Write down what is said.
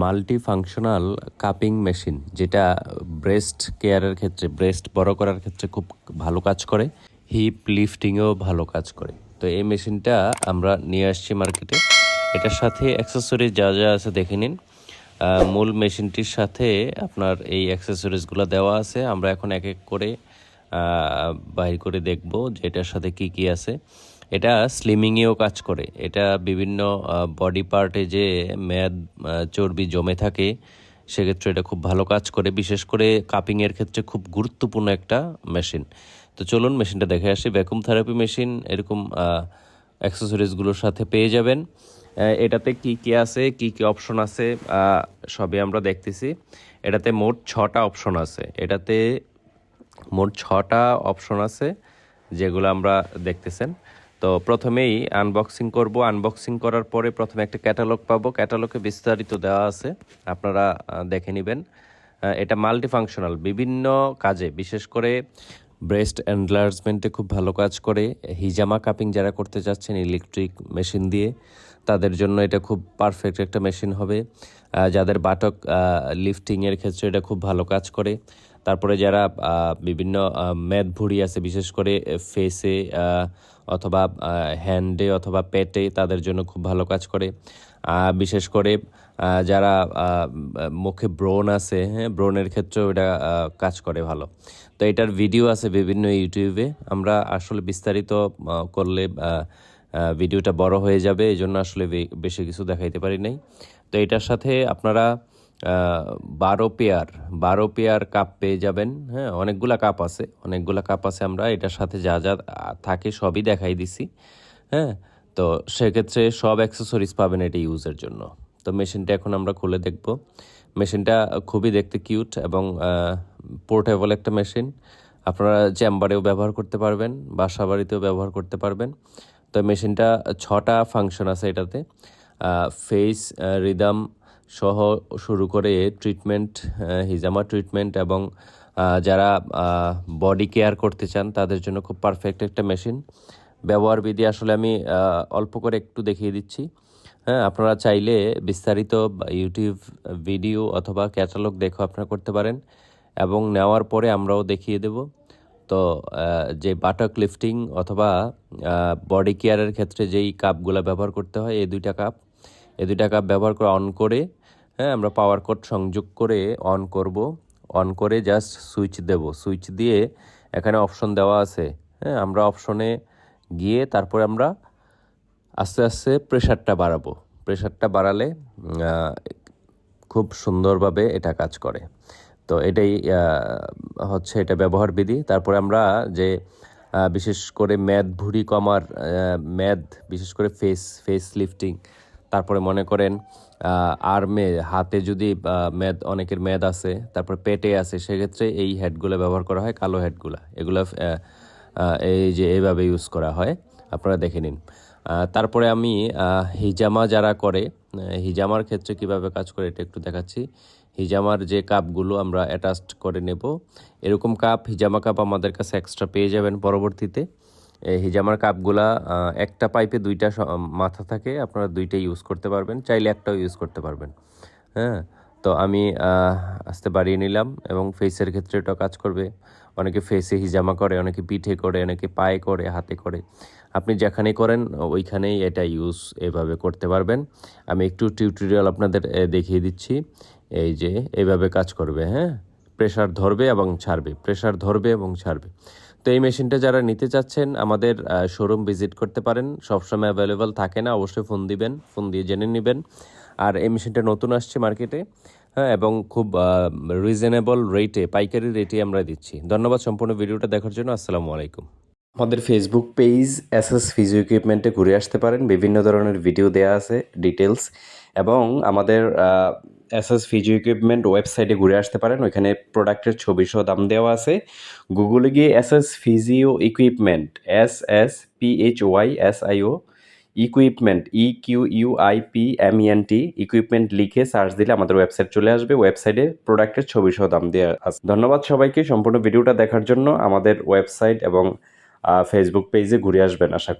Multi functional cupping machine যেটা breast কেয়ারের ক্ষেত্রে ব্রেস্ট বড় করার ক্ষেত্রে খুব ভালো কাজ করে হিপ লিফটিংয়েও ভালো কাজ করে। তো এই মেশিনটা আমরা নিয়ে আসছি মার্কেটে এটার সাথে অ্যাক্সেসরিজ যা যা আছে দেখে নিন। মূল মেশিনটির সাথে আপনার এই অ্যাক্সেসরিজগুলো দেওয়া আছে। আমরা এখন এক এক করে বাহির করে দেখব যে এটার সাথে কি কি আছে। এটা স্লিমিংয়েও কাজ করে। এটা বিভিন্ন বডি পার্টে যে আহ, চর্বি জমে থাকে সেক্ষেত্রে এটা খুব ভালো কাজ করে। বিশেষ করে কাপিংয়ের ক্ষেত্রে খুব গুরুত্বপূর্ণ একটা মেশিন তো চলুন মেশিনটা দেখে আসি। ভ্যাকুম থেরাপি মেশিন এরকম অ্যাক্সেসরিজগুলোর সাথে পেয়ে যাবেন। এটাতে কি কি আছে কি কি অপশন আছে সবই আমরা দেখতেছি। এটাতে মোট ছটা অপশন আছে। এটাতে মোট ছটা অপশন আছে যেগুলো আমরা দেখতেছেন। তো প্রথমেই আনবক্সিং করব। আনবক্সিং করার পরে প্রথমে একটা ক্যাটালগ পাবো। ক্যাটালগে বিস্তারিত দেওয়া আছে। আপনারা দেখে নেবেন। এটা মাল্টি ফাংশনাল বিভিন্ন কাজে। বিশেষ করে ব্রেস্ট এনলার্জমেন্টে খুব ভালো কাজ করে। হিজামা কাপিং যারা করতে চাচ্ছেন ইলেকট্রিক মেশিন দিয়ে, তাদের জন্য এটা খুব পারফেক্ট একটা মেশিন হবে। যাদের বাটক লিফটিংয়ের ক্ষেত্রে এটা খুব ভালো কাজ করে। তারপরে যারা বিভিন্ন মেদ ভুঁড়ি আছে, বিশেষ করে ফেসে অথবা হ্যান্ডে অথবা পেটে তাদের জন্য খুব ভালো কাজ করে। বিশেষ করে যারা মুখে ব্রণ আছে হ্যাঁ ব্রণের ক্ষেত্রেও এটা কাজ করে ভালো। তো এটার ভিডিও আছে বিভিন্ন ইউটিউবে আমরা আসলে বিস্তারিত করলে ভিডিওটা বড় হয়ে যাবে। এই জন্য আসলে বেশি কিছু দেখাইতে পারি নাই। তো এটার সাথে আপনারা বারো পেয়ার বারো পেয়ার কাপ পেয়ে যাবেন। হ্যাঁ অনেকগুলা কাপ আছে। অনেকগুলা কাপ আছে আমরা এটার সাথে যা যা থাকে সবই দেখাই দিছি। হ্যাঁ তো সেক্ষেত্রে সব অ্যাক্সেসরিজ পাবেন এটা ইউজের জন্য। তো মেশিনটা এখন আমরা খুলে দেখব। মেশিনটা খুবই দেখতে কিউট এবং পোর্টেবল একটা মেশিন। আপনারা চেম্বারেও ব্যবহার করতে পারবেন বাসা বাড়িতেও ব্যবহার করতে পারবেন। তো মেশিনটা ছটা ফাংশন আছে এটাতে। ফেস রিদম সহ শুরু করে ট্রিটমেন্ট হিজামা ট্রিটমেন্ট এবং যারা বডি কেয়ার করতে চান তাদের জন্য খুব পারফেক্ট একটা মেশিন ব্যবহার বিধি আসলে আমি অল্প করে একটু দেখিয়ে দিচ্ছি। হ্যাঁ আপনারা চাইলে বিস্তারিত ইউটিউব ভিডিও অথবা ক্যাটালগ দেখো আপনারা করতে পারেন এবং নেওয়ার পরে আমরাও দেখিয়ে দেব। তো যে বাটক লিফটিং অথবা বডি কেয়ারের ক্ষেত্রে যেই কাপগুলো ব্যবহার করতে হয়, এই দুইটা কাপ এই দুইটা কাপ ব্যবহার করে অন করে হ্যাঁ আমরা পাওয়ার কোড সংযোগ করে অন করব। অন করে জাস্ট সুইচ দেব। সুইচ দিয়ে এখানে অপশন দেওয়া আছে। হ্যাঁ আমরা অপশনে গিয়ে তারপরে আমরা আস্তে আস্তে প্রেশারটা বাড়াবো। প্রেশারটা বাড়ালে খুব সুন্দরভাবে এটা কাজ করে। তো এটাই হচ্ছে এটা ব্যবহার বিধি। তারপরে আমরা যে বিশেষ করে ম্যাদ ভুঁড়ি কমার ম্যাদ, বিশেষ করে ফেস ফেস লিফটিং তারপরে মনে করেন আর্মে হাতে যদি মেদ, অনেকের মেদ আছে, তারপর পেটে আছে, সেক্ষেত্রে এই হেডগুলো ব্যবহার করা হয়, কালো হেডগুলো। এগুলো এই যে এইভাবে ইউজ করা হয়। আপনারা দেখে নিন। তারপরে আমি হিজামা যারা করে হিজামার ক্ষেত্রে কীভাবে কাজ করে, এটা একটু দেখাচ্ছি। হিজামার যে কাপগুলো আমরা অ্যাটাচড করে নেব, এরকম কাপ, হিজামা কাপ আমাদের কাছে এক্সট্রা পেয়ে যাবেন পরবর্তীতে। হিজামার কাপগুলা একটা পাইপে দুইটা মাথা থাকে, আপনারা দুইটা ইউজ করতে পারবেন, চাইলে একটাও ইউজ করতে পারবেন। হ্যাঁ? তো আমি আস্তে বাড়িয়ে নিলাম এবং ফেসের ক্ষেত্রে এটা কাজ করবে। অনেকে ফেসে হিজামা করে, অনেকে পিঠে করে, অনেকে পায়ে করে, হাতে করে। আপনি যেখানেই করেন, ওইখানেই এটা ইউজ এভাবে করতে পারবেন। আমি একটু টিউটোরিয়াল আপনাদের দেখিয়ে দিচ্ছি। এই যে, এভাবে কাজ করবে হ্যাঁ? প্রেশার ধরবে এবং ছাড়বে প্রেশার ধরবে এবং ছাড়বে। তো এই মেশিনটা যারা নিতে চাচ্ছেন, আমাদের শোরুম ভিজিট করতে পারেন। সবসময় অ্যাভেলেবেল থাকে না, অবশ্যই ফোন দিবেন ফোন দিয়ে জেনে নেবেন। আর এই মেশিনটা নতুন আসছে মার্কেটে হ্যাঁ এবং খুব রিজনেবল রেটে পাইকারি রেটে আমরা দিচ্ছি। ধন্যবাদ সম্পূর্ণ ভিডিওটা দেখার জন্য, আসসালামু আলাইকুম। আমাদের Facebook page S S physio ইকুইপমেন্টে ঘুরে আসতে পারেন। বিভিন্ন ধরনের ভিডিও দেওয়া আছে ডিটেলস এবং আমাদের এস এস ফিজিও ইকুইপমেন্ট ওয়েবসাইটে ঘুরে আসতে পারেন। ওইখানে প্রোডাক্টের ছবি সহ দাম দেওয়া আছে। গুগলে গিয়ে S S physio equipment S S P H Y S I O equipment E Q U I P M N T equipment লিখে সার্চ দিলে আমাদের ওয়েবসাইট চলে আসবে। ওয়েবসাইটে প্রোডাক্টের ছবি সহ দাম দেওয়া আছে। ধন্যবাদ সবাইকে। সম্পূর্ণ ভিডিওটা দেখার জন্য আমাদের ওয়েবসাইট এবং ফেসবুক পেজে ঘুরে আসবেন, আশা।